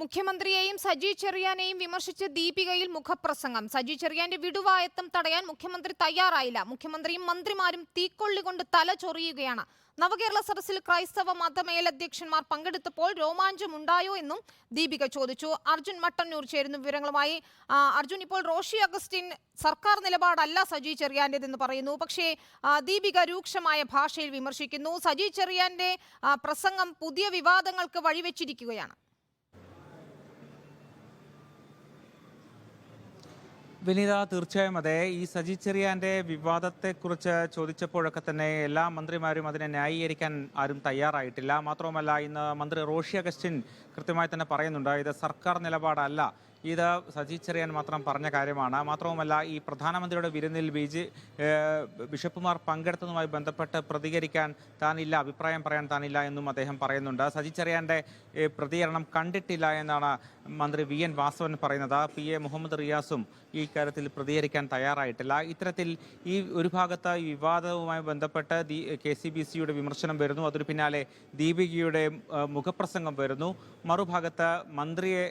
മുഖ്യമന്ത്രിയെയും സജി ചെറിയാനെയും വിമർശിച്ച് ദീപികയിൽ മുഖപ്രസംഗം. സജി ചെറിയാന്റെ വിടുവായത്തം തടയാൻ മുഖ്യമന്ത്രി തയ്യാറായില്ല. മുഖ്യമന്ത്രിയും മന്ത്രിമാരും തീക്കൊള്ളി കൊണ്ട് തല ചൊറിയുകയാണ്. നവകേരള സദസ്സിൽ ക്രൈസ്തവ മതമേലധ്യക്ഷന്മാർ പങ്കെടുത്തപ്പോൾ രോമാഞ്ചമുണ്ടായോ എന്നും ദീപിക ചോദിച്ചു. അർജുൻ മട്ടന്നൂർ ചേരുന്ന വിവരങ്ങളുമായി അർജുൻ ഇപ്പോൾ റോഷി അഗസ്റ്റിൻ സർക്കാർ നിലപാടല്ല സജി ചെറിയാന്റേതെന്ന് പറയുന്നു. പക്ഷേ ദീപിക രൂക്ഷമായ ഭാഷയിൽ വിമർശിക്കുന്നു. സജി ചെറിയാന്റെ പ്രസംഗം പുതിയ വിവാദങ്ങൾക്ക് വഴിവെച്ചിരിക്കുകയാണ്. വിനീത തീർച്ചയായും അതെ. ഈ സജി ചെറിയാന്റെ വിവാദത്തെക്കുറിച്ച് ചോദിച്ചപ്പോഴൊക്കെ തന്നെ എല്ലാ മന്ത്രിമാരും അതിനെ ന്യായീകരിക്കാൻ ആരും തയ്യാറായിട്ടില്ല. മാത്രവുമല്ല ഇന്ന് മന്ത്രി റോഷി അഗസ്റ്റിൻ കൃത്യമായി തന്നെ പറയുന്നുണ്ട് ഇത് സർക്കാർ നിലപാടല്ല. ഇത് സജി ചെറിയാൻ മാത്രം പറഞ്ഞ കാര്യമാണ്. മാത്രവുമല്ല ഈ പ്രധാനമന്ത്രിയുടെ വിരുന്നിൽ ബി ജെ ബിഷപ്പുമാർ പങ്കെടുത്തതുമായി ബന്ധപ്പെട്ട് പ്രതികരിക്കാൻ താനില്ല അഭിപ്രായം പറയാൻ താനില്ല എന്നും അദ്ദേഹം പറയുന്നുണ്ട്. സജി ചെറിയാന്റെ പ്രതികരണം കണ്ടിട്ടില്ല എന്നാണ് മന്ത്രി വി എൻ വാസവൻ പറയുന്നത്. പി എ മുഹമ്മദ് റിയാസും ഈ കാര്യത്തിൽ പ്രതികരിക്കാൻ തയ്യാറായിട്ടില്ല. ഇത്തരത്തിൽ ഈ ഒരു ഭാഗത്ത് ഈ വിവാദവുമായി ബന്ധപ്പെട്ട് കെ സി ബി സിയുടെ വിമർശനം വരുന്നു. അതിനു പിന്നാലെ ദീപികയുടെ മുഖപ്രസംഗം വരുന്നു. മറുഭാഗത്ത് മന്ത്രിയെ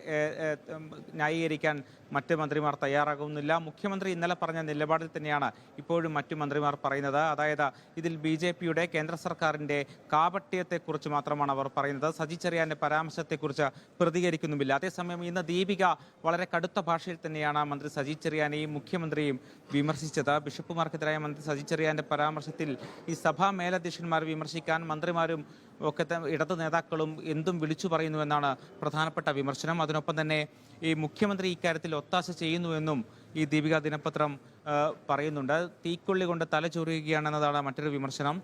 ന്യായീകരിക്കാൻ മറ്റ് മന്ത്രിമാർ തയ്യാറാകുന്നില്ല. മുഖ്യമന്ത്രി ഇന്നലെ പറഞ്ഞ നിലപാടിൽ തന്നെയാണ് ഇപ്പോഴും മറ്റു മന്ത്രിമാർ പറയുന്നത്. അതായത് ഇതിൽ ബി ജെ പിയുടെ കേന്ദ്ര സർക്കാരിന്റെ കാപട്യത്തെക്കുറിച്ച് മാത്രമാണ് അവർ പറയുന്നത്. സജി ചെറിയാന്റെ പരാമർശത്തെക്കുറിച്ച് പ്രതികരിക്കുന്നുമില്ല. അതേസമയം ഇന്ന് ദീപിക വളരെ കടുത്ത ഭാഷയിൽ തന്നെയാണ് മന്ത്രി സജി ചെറിയാനെയും മുഖ്യമന്ത്രിയും വിമർശിച്ചത്. ബിഷപ്പുമാർക്കെതിരായ മന്ത്രി സജി ചെറിയാന്റെ പരാമർശത്തിൽ ഈ സഭാ മേലധ്യക്ഷന്മാർ വിമർശിക്കാൻ മന്ത്രിമാരും ഒക്കെ ഇടത് നേതാക്കളും എന്തും വിളിച്ചു പറയുന്നുവെന്നാണ് പ്രധാനപ്പെട്ട വിമർശനം. അതിനൊപ്പം തന്നെ ഈ മുഖ്യമന്ത്രി ഇക്കാര്യത്തിൽ ഒത്താശ ചെയ്യുന്നുവെന്നും ഈ ദീപിക ദിനപത്രം പറയുന്നുണ്ട്. തീക്കൊള്ളി കൊണ്ട് തല ചൊറിയുകയാണെന്നതാണ് മറ്റൊരു വിമർശനം.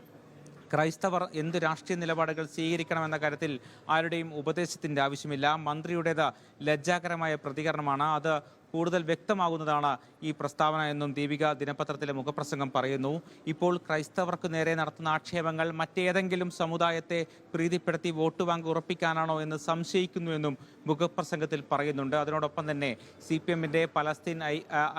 ക്രൈസ്തവർ എന്ത് രാഷ്ട്രീയ നിലപാടുകൾ സ്വീകരിക്കണമെന്ന കാര്യത്തിൽ ആരുടെയും ഉപദേശത്തിന്റെ ആവശ്യമില്ല. മന്ത്രിയുടേത് ലജ്ജാകരമായ പ്രതികരണമാണ്. അത് കൂടുതൽ വ്യക്തമാകുന്നതാണ് ഈ പ്രസ്താവന എന്നും ദീപിക ദിനപത്രത്തിലെ മുഖപ്രസംഗം പറയുന്നു. ഇപ്പോൾ ക്രൈസ്തവർക്ക് നേരെ നടത്തുന്ന ആക്ഷേപങ്ങൾ മറ്റേതെങ്കിലും സമുദായത്തെ പ്രീതിപ്പെടുത്തി വോട്ട് ബാങ്ക് ഉറപ്പിക്കാനാണോ എന്ന് സംശയിക്കുന്നുവെന്നും മുഖപ്രസംഗത്തിൽ പറയുന്നുണ്ട്. അതിനോടൊപ്പം തന്നെ സി പി എമ്മിന്റെ പലസ്തീൻ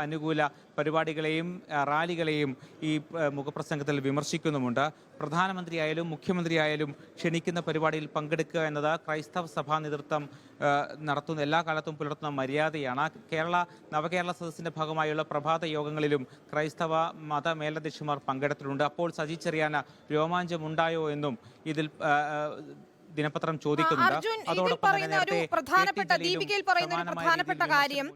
അനുകൂല പരിപാടികളെയും റാലികളെയും ഈ മുഖപ്രസംഗത്തിൽ വിമർശിക്കുന്നുമുണ്ട്. പ്രധാനമന്ത്രിയായാലും മുഖ്യമന്ത്രിയായാലും ക്ഷണിക്കുന്ന പരിപാടിയിൽ പങ്കെടുക്കുക എന്നത് ക്രൈസ്തവ സഭാ നേതൃത്വം നടത്തുന്ന എല്ലാ കാലത്തും പുലർത്തുന്ന മര്യാദയാണ്. കേരള നവകേരള സദസ്സിന്റെ ഭാഗമായുള്ള പ്രഭാത യോഗങ്ങളിലും ക്രൈസ്തവ മത മേലധ്യക്ഷന്മാർ പങ്കെടുത്തിട്ടുണ്ട്. അപ്പോൾ സജി ചെറിയാന രോമാഞ്ചമുണ്ടായോ എന്നും ഇതിൽ ദിനപത്രം ചോദിക്കുന്നുണ്ട്. അതോടൊപ്പം ഒരു പ്രധാനപ്പെട്ട ദീപികയിൽ പറയുന്ന ഒരു പ്രധാനപ്പെട്ട കാര്യം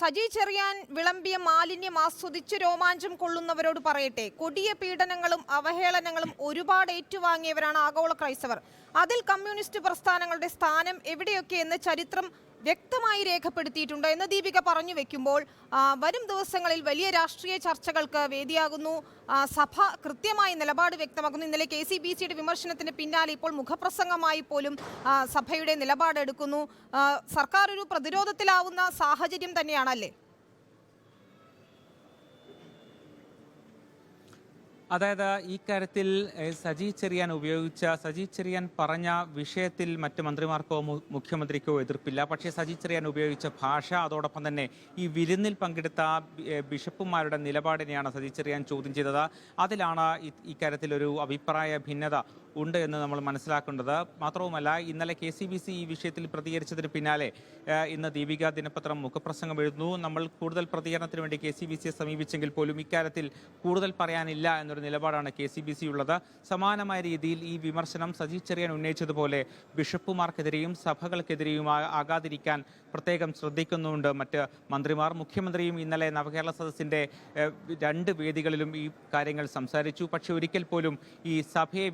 സജി ചെറിയാൻ വിളമ്പിയ മാലിന്യം ആസ്വദിച്ച് രോമാഞ്ചം കൊള്ളുന്നവരോട് പറയട്ടെ. കൊടിയ പീഡനങ്ങളും അവഹേളനങ്ങളും ഒരുപാട് ഏറ്റുവാങ്ങിയവരാണ് ആഗോള ക്രൈസ്തവർ. അതിൽ കമ്മ്യൂണിസ്റ്റ് പ്രസ്ഥാനങ്ങളുടെ സ്ഥാനം എവിടെയൊക്കെ എന്ന് ചരിത്രം വ്യക്തമായി രേഖപ്പെടുത്തിയിട്ടുണ്ട് എന്ന് ദീപിക പറഞ്ഞു വെക്കുമ്പോൾ വരും ദിവസങ്ങളിൽ വലിയ രാഷ്ട്രീയ ചർച്ചകൾക്ക് വേദിയാകുന്നു. സഭ കൃത്യമായി നിലപാട് വ്യക്തമാക്കുന്നു. ഇന്നലെ കെ സി ബി സിയുടെ വിമർശനത്തിന് പിന്നാലെ ഇപ്പോൾ മുഖപ്രസംഗമായി പോലും സഭയുടെ നിലപാടെടുക്കുന്നു. സർക്കാർ ഒരു പ്രതിരോധത്തിലാവുന്ന സാഹചര്യം തന്നെയാണല്ലേ? അതായത് ഈ കാര്യത്തിൽ സജി ചെറിയാൻ ഉപയോഗിച്ച സജി ചെറിയാൻ പറഞ്ഞ വിഷയത്തിൽ മറ്റ് മന്ത്രിമാർക്കോ മുഖ്യമന്ത്രിക്കോ എതിർപ്പില്ല. പക്ഷേ സജി ചെറിയാൻ ഉപയോഗിച്ച ഭാഷ അതോടൊപ്പം തന്നെ ഈ വിരുന്നിൽ പങ്കെടുത്ത ബിഷപ്പുമാരുടെ നിലപാടിനെയാണ് സജി ചെറിയാൻ ചോദ്യം ചെയ്തത്. അതിലാണ് ഇക്കാര്യത്തിൽ ഒരു അഭിപ്രായ ഭിന്നത. ഉണ്ട് എന്ന് നമ്മൾ മനസ്സിലാക്കേണ്ടത്. മാത്രവുമല്ല ഇന്നലെ കെ സി ബി സി ഈ വിഷയത്തിൽ പ്രതികരിച്ചതിന് പിന്നാലെ ഇന്ന് ദീപിക ദിനപത്രം മുഖപ്രസംഗം എഴുതുന്നു. നമ്മൾ കൂടുതൽ പ്രതികരണത്തിന് വേണ്ടി കെ സി ബി സിയെ സമീപിച്ചെങ്കിൽ പോലും ഇക്കാര്യത്തിൽ കൂടുതൽ പറയാനില്ല എന്നൊരു നിലപാടാണ് കെ സി ബി സി ഉള്ളത്. സമാനമായ രീതിയിൽ ഈ വിമർശനം സജി ചെറിയാൻ ഉന്നയിച്ചതുപോലെ ബിഷപ്പുമാർക്കെതിരെയും സഭകൾക്കെതിരെയും ആകാതിരിക്കാൻ പ്രത്യേകം ശ്രദ്ധിക്കുന്നുണ്ട് മറ്റ് മന്ത്രിമാർ. മുഖ്യമന്ത്രിയും ഇന്നലെ നവകേരള സദസ്സിന്റെ രണ്ട് വേദികളിലും ഈ കാര്യങ്ങൾ സംസാരിച്ചു. പക്ഷെ ഒരിക്കൽ പോലും ഈ സഭയെ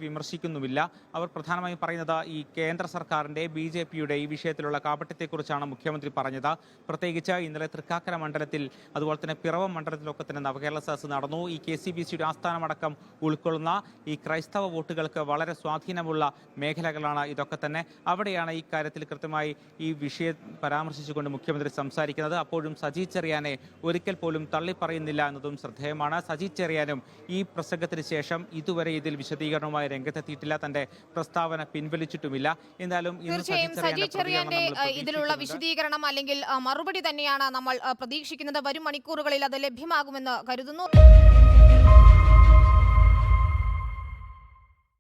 വിമർശിക്കുന്നുമില്ല അവർ പ്രധാനമായും പറയുന്നത് ഈ കേന്ദ്ര സർക്കാരിന്റെ ബി ജെ പിയുടെ ഈ വിഷയത്തിലുള്ള കാപട്യത്തെക്കുറിച്ചാണ് മുഖ്യമന്ത്രി പറഞ്ഞത്. പ്രത്യേകിച്ച് ഇന്നലെ തൃക്കാക്കര മണ്ഡലത്തിൽ അതുപോലെ തന്നെ പിറവം മണ്ഡലത്തിലൊക്കെ തന്നെ നവകേരള സദസ് നടന്നു. ഈ കെ സി ബി സിയുടെ ആസ്ഥാനമടക്കം ഉൾക്കൊള്ളുന്ന ഈ ക്രൈസ്തവ വോട്ടുകൾക്ക് വളരെ സ്വാധീനമുള്ള മേഖലകളാണ് ഇതൊക്കെ തന്നെ. അവിടെയാണ് ഈ കാര്യത്തിൽ കൃത്യമായി ഈ വിഷയം പരാമർശിച്ചുകൊണ്ട് മുഖ്യമന്ത്രി സംസാരിക്കുന്നത്. അപ്പോഴും സജി ചെറിയാനെ ഒരിക്കൽ പോലും തള്ളിപ്പറയുന്നില്ല എന്നതും ശ്രദ്ധേയമാണ്. സജി ചെറിയാനും ഈ പ്രസംഗത്തിന് ശേഷം ഇതുവരെ ഇതിൽ വിശദീകരണവുമായി രംഗത്തെത്തിയിട്ടില്ല തന്റെ പ്രസ്താവന പിൻവലിച്ചിട്ടുമില്ല. എന്തായാലും തീർച്ചയായും സജി ചെറിയാന്റെ ഇതിലുള്ള. വിശദീകരണം അല്ലെങ്കിൽ മറുപടി തന്നെയാണ് നമ്മൾ പ്രതീക്ഷിക്കുന്നത്. വരും മണിക്കൂറുകളിൽ അത് ലഭ്യമാകുമെന്ന് കരുതുന്നു.